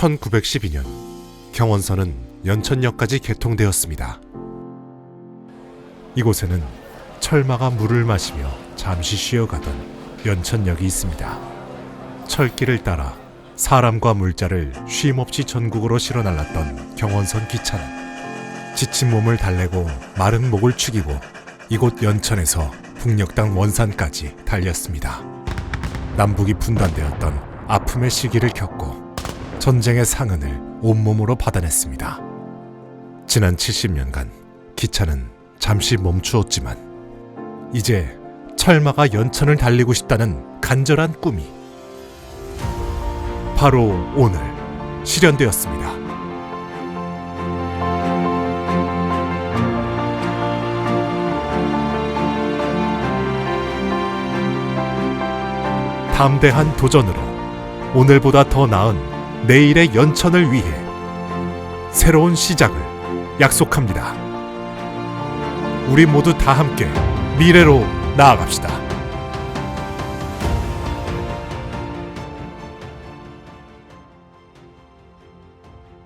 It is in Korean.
1912년 경원선은 연천역까지 개통되었습니다. 이곳에는 철마가 물을 마시며 잠시 쉬어가던 연천역이 있습니다. 철길을 따라 사람과 물자를 쉼없이 전국으로 실어 날랐던 경원선 기차는 지친 몸을 달래고 마른 목을 축이고 이곳 연천에서 북녘땅 원산까지 달렸습니다. 남북이 분단되었던 아픔의 시기를 겪고 전쟁의 상흔을 온몸으로 받아냈습니다. 지난 70년간 기차는 잠시 멈추었지만 이제 철마가 연천을 달리고 싶다는 간절한 꿈이 바로 오늘 실현되었습니다. 담대한 도전으로 오늘보다 더 나은 내일의 연천을 위해 새로운 시작을 약속합니다. 우리 모두 다 함께 미래로 나아갑시다.